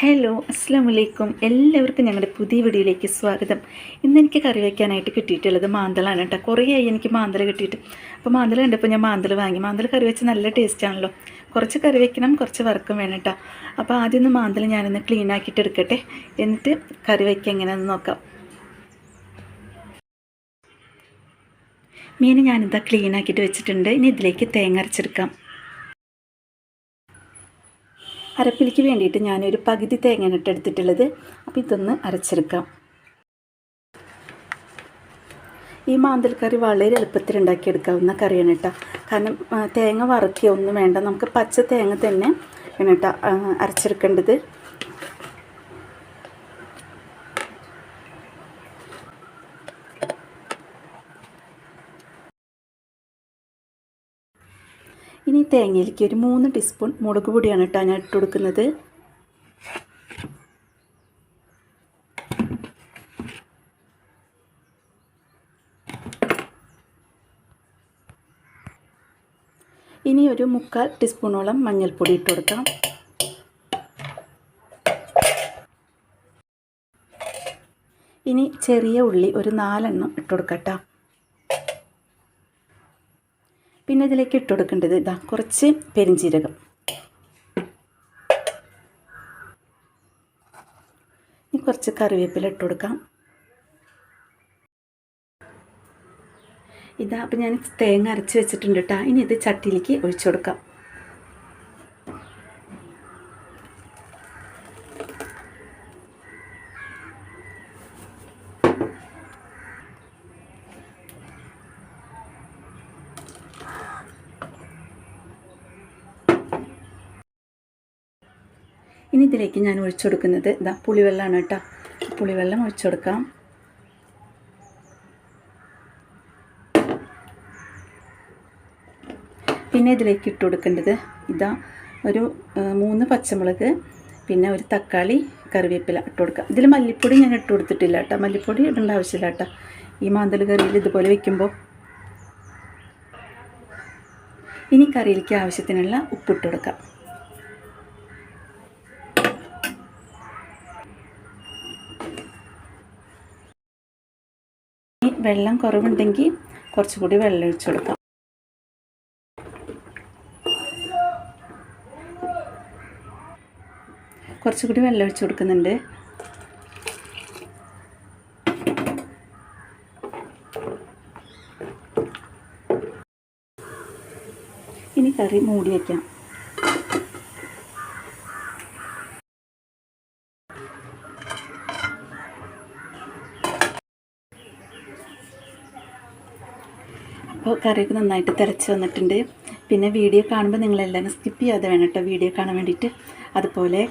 Hello അസ്സാം വലൈക്കും എല്ലാവർക്കും ഞങ്ങളുടെ പുതിയ വീഡിയോയിലേക്ക് സ്വാഗതം. ഇന്ന് എനിക്ക് കറി വയ്ക്കാനായിട്ട് കിട്ടിയിട്ടുള്ളത് മാന്തളാണ് കേട്ടോ. കുറേ ആയി എനിക്ക് മാന്തല കിട്ടിയിട്ട്. അപ്പോൾ മാന്തള കണ്ടപ്പോൾ ഞാൻ മാന്തല വാങ്ങി. മാന്തല കറി വെച്ച് നല്ല ടേസ്റ്റാണല്ലോ കുറച്ച് കറി വയ്ക്കണം കുറച്ച് വറുക്കും വേണം കേട്ടോ. അപ്പോൾ ആദ്യം ഒന്ന് മാന്തള ഞാനൊന്ന് ക്ലീൻ ആക്കിയിട്ട് എടുക്കട്ടെ. എന്നിട്ട് കറി വയ്ക്കുക എങ്ങനെയാണെന്ന് നോക്കാം. മീൻ ഞാനിതാ ക്ലീൻ ആക്കിയിട്ട് വെച്ചിട്ടുണ്ട്. ഇനി ഇതിലേക്ക് തേങ്ങ അരച്ചെടുക്കാം. അരപ്പിലേക്ക് വേണ്ടിയിട്ട് ഞാനൊരു പകുതി തേങ്ങ ഇട്ടെടുത്തിട്ടുള്ളത് അപ്പോൾ ഇതൊന്ന് അരച്ചെടുക്കാം. ഈ മാന്തൽ കറി വളരെ എളുപ്പത്തിൽ ഉണ്ടാക്കിയെടുക്കാവുന്ന കറിയാണ് കേട്ടോ. കാരണം തേങ്ങ വറക്കുക ഒന്നും വേണ്ട. നമുക്ക് പച്ച തേങ്ങ തന്നെ ആണ് കേട്ടോ അരച്ചെടുക്കേണ്ടത്. ഇനി തേങ്ങയിലേക്ക് ഒരു മൂന്ന് ടീസ്പൂൺ മുളക് പൊടിയാണ് കേട്ടോ ഞാൻ ഇട്ട് കൊടുക്കുന്നത്. ഇനി ഒരു മുക്കാൽ ടീസ്പൂണോളം മഞ്ഞൾപ്പൊടി ഇട്ട് കൊടുക്കാം ഇനി ചെറിയ ഉള്ളി ഒരു നാലെണ്ണം ഇട്ട് കൊടുക്കട്ടോ പിന്നെ ഇതിലേക്ക് ഇട്ട് കൊടുക്കേണ്ടത് ഇതാ കുറച്ച് പെരിഞ്ചീരകം. ഇനി കുറച്ച് കറിവേപ്പില ഇട്ട് കൊടുക്കാം. ഇതാ അപ്പം ഞാൻ തേങ്ങ അരച്ച് വെച്ചിട്ടുണ്ട് കേട്ടോ ഇനി ഇത് ചട്ടിയിലേക്ക് ഒഴിച്ചു കൊടുക്കാം. ഇനി ഇതിലേക്ക് ഞാൻ ഒഴിച്ചു കൊടുക്കുന്നത് ഇതാ പുളിവെള്ളമാണ് കേട്ടോ. പുളിവെള്ളം ഒഴിച്ചു കൊടുക്കാം. പിന്നെ ഇതിലേക്ക് ഇട്ട് കൊടുക്കേണ്ടത് ഇതാ ഒരു മൂന്ന് പച്ചമുളക് പിന്നെ ഒരു തക്കാളി കറിവേപ്പില ഇട്ട് കൊടുക്കാം ഇതിൽ മല്ലിപ്പൊടി ഞാൻ ഇട്ട് കൊടുത്തിട്ടില്ല കേട്ടോ. മല്ലിപ്പൊടി ഇടേണ്ട ആവശ്യമില്ല കേട്ടോ. ഈ മാന്തൽ കറിയിൽ ഇതുപോലെ വെക്കുമ്പോൾ. ഇനി കറിയിലേക്ക് ആവശ്യത്തിനുള്ള ഉപ്പിട്ട് കൊടുക്കാം. വെള്ളം കുറവുണ്ടെങ്കിൽ കുറച്ചുകൂടി വെള്ളം ഒഴിച്ചു കൊടുക്കാം. കുറച്ചുകൂടി വെള്ളം ഒഴിച്ചു കൊടുക്കുന്നുണ്ട്. ഇനി കറി മൂടി വയ്ക്കാം അപ്പോൾ കറിയൊക്കെ നന്നായിട്ട് തിരച്ച് വന്നിട്ടുണ്ട്. പിന്നെ വീഡിയോ കാണുമ്പോൾ നിങ്ങളെല്ലാവരും സ്കിപ്പ് ചെയ്യാതെ വേണം കേട്ടോ വീഡിയോ കാണാൻ വേണ്ടിയിട്ട്. അതുപോലെ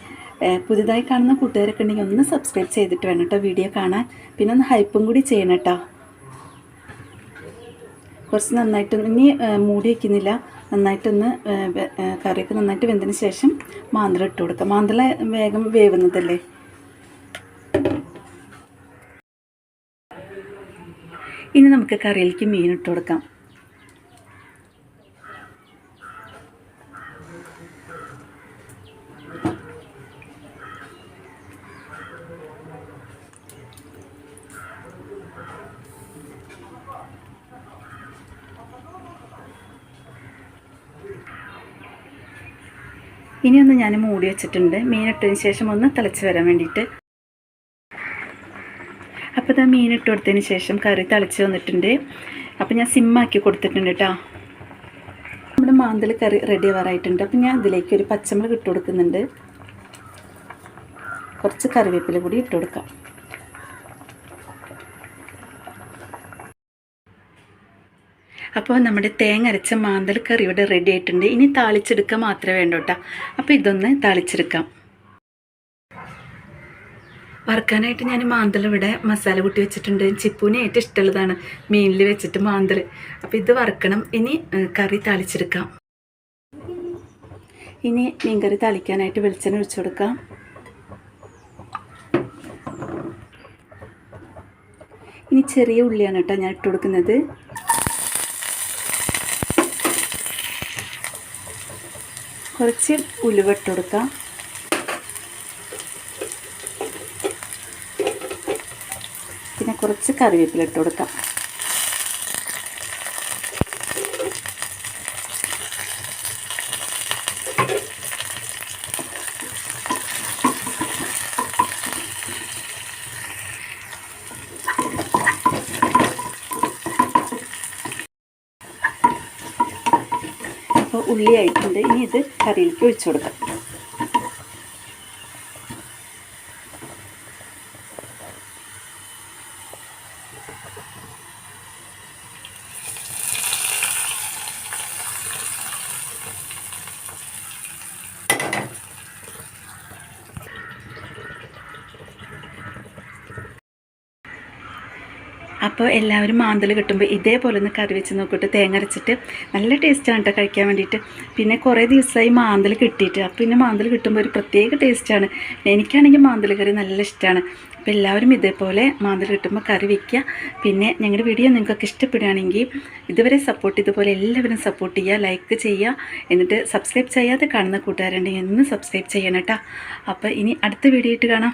പുതുതായി കാണുന്ന കൂട്ടുകാരൊക്കെ ഉണ്ടെങ്കിൽ ഒന്ന് സബ്സ്ക്രൈബ് ചെയ്തിട്ട് വേണം കേട്ടോ വീഡിയോ കാണാൻ. പിന്നെ ഒന്ന് ഹൈപ്പും കൂടി ചെയ്യണം കേട്ടോ. കുറച്ച് നന്നായിട്ട് ഇനി മൂടി വയ്ക്കുന്നില്ല നന്നായിട്ടൊന്ന് കറിയൊക്കെ നന്നായിട്ട് വെന്തതിന് ശേഷം മാന്തള ഇട്ട് കൊടുക്കാം. മാന്തള വേഗം വേവുന്നതല്ലേ? ഇനി നമുക്ക് കറിയിലേക്ക് മീൻ ഇട്ട് കൊടുക്കാം. ഇനിയൊന്ന് ഞാൻ മൂടി വെച്ചിട്ടുണ്ട്. മീനിട്ടതിന് ശേഷം ഒന്ന് തിളച്ച് വരാൻ വേണ്ടിയിട്ട്. അപ്പോൾ ഇതാ മീനിട്ട് കൊടുത്തതിന് ശേഷം കറി തിളച്ച് വന്നിട്ടുണ്ട്. അപ്പോൾ ഞാൻ സിമ്മാക്കി കൊടുത്തിട്ടുണ്ട് കേട്ടോ നമ്മുടെ മാന്തൽ കറി റെഡി ആവാറായിട്ടുണ്ട്. അപ്പോൾ ഞാൻ അതിലേക്ക് ഒരു പച്ചമുളക് ഇട്ട് കൊടുക്കുന്നുണ്ട്. കുറച്ച് കറിവേപ്പില കൂടി ഇട്ട് കൊടുക്കാം. അപ്പോൾ നമ്മുടെ തേങ്ങ അരച്ച മാന്തൽ കറി ഇവിടെ റെഡി ആയിട്ടുണ്ട്. ഇനി താളിച്ചെടുക്കാൻ മാത്രമേ വേണ്ടൂ കേട്ടോ അപ്പോൾ ഇതൊന്ന് താളിച്ചെടുക്കാം. വറുക്കാനായിട്ട് ഞാൻ മാന്തൽ ഇവിടെ മസാല കൂട്ടി വെച്ചിട്ടുണ്ട്. ചിപ്പൂന് ഏറ്റവും ഇഷ്ടമുള്ളതാണ് മീനിൽ വെച്ചിട്ട് മാന്തൽ. അപ്പോൾ ഇത് വറുക്കണം. ഇനി കറി താളിച്ചെടുക്കാം. ഇനി മീൻകറി താളിക്കാനായിട്ട് വെളിച്ചെണ്ണ ഒഴിച്ചു കൊടുക്കാം. ഇനി ചെറിയ ഉള്ളിയാണ് കേട്ടോ ഞാൻ ഇട്ട് കൊടുക്കുന്നത്. കുറച്ച് ഉലുവ കൊടുക്കാം. പിന്നെ കുറച്ച് കറിവേപ്പില ഇട്ടുകൊടുക്കാം അപ്പോൾ ഉള്ളി ആയിട്ടുണ്ട് ഇനി ഇത് കറിയിലേക്ക് ഒഴിച്ചു കൊടുക്കാം. അപ്പോൾ എല്ലാവരും മാന്തൽ കിട്ടുമ്പോൾ ഇതേപോലെ ഒന്ന് കറി വെച്ച് നോക്കിയിട്ട് തേങ്ങ അരച്ചിട്ട് നല്ല ടേസ്റ്റാണ് കേട്ടോ കഴിക്കാൻ വേണ്ടിയിട്ട്. പിന്നെ കുറേ ദിവസമായി മാന്തൽ കിട്ടിയിട്ട്. അപ്പോൾ പിന്നെ മാന്തൽ കിട്ടുമ്പോൾ ഒരു പ്രത്യേക ടേസ്റ്റാണ് എനിക്കാണെങ്കിൽ മാന്തൽ കറി നല്ല ഇഷ്ടമാണ് അപ്പോൾ എല്ലാവരും ഇതേപോലെ മാന്തൽ കിട്ടുമ്പോൾ കറി വയ്ക്കുക പിന്നെ ഞങ്ങളുടെ വീഡിയോ നിങ്ങൾക്കൊക്കെ ഇഷ്ടപ്പെടുകയാണെങ്കിൽ ഇതുവരെ സപ്പോർട്ട് ഇതുപോലെ എല്ലാവരും സപ്പോർട്ട് ചെയ്യുക ലൈക്ക് ചെയ്യുക എന്നിട്ട് സബ്സ്ക്രൈബ് ചെയ്യാതെ കാണുന്ന കൂട്ടുകാരുണ്ടെങ്കിൽ ഒന്ന് സബ്സ്ക്രൈബ് ചെയ്യണം കേട്ടോ അപ്പോൾ ഇനി അടുത്ത വീഡിയോ ആയിട്ട് കാണാം.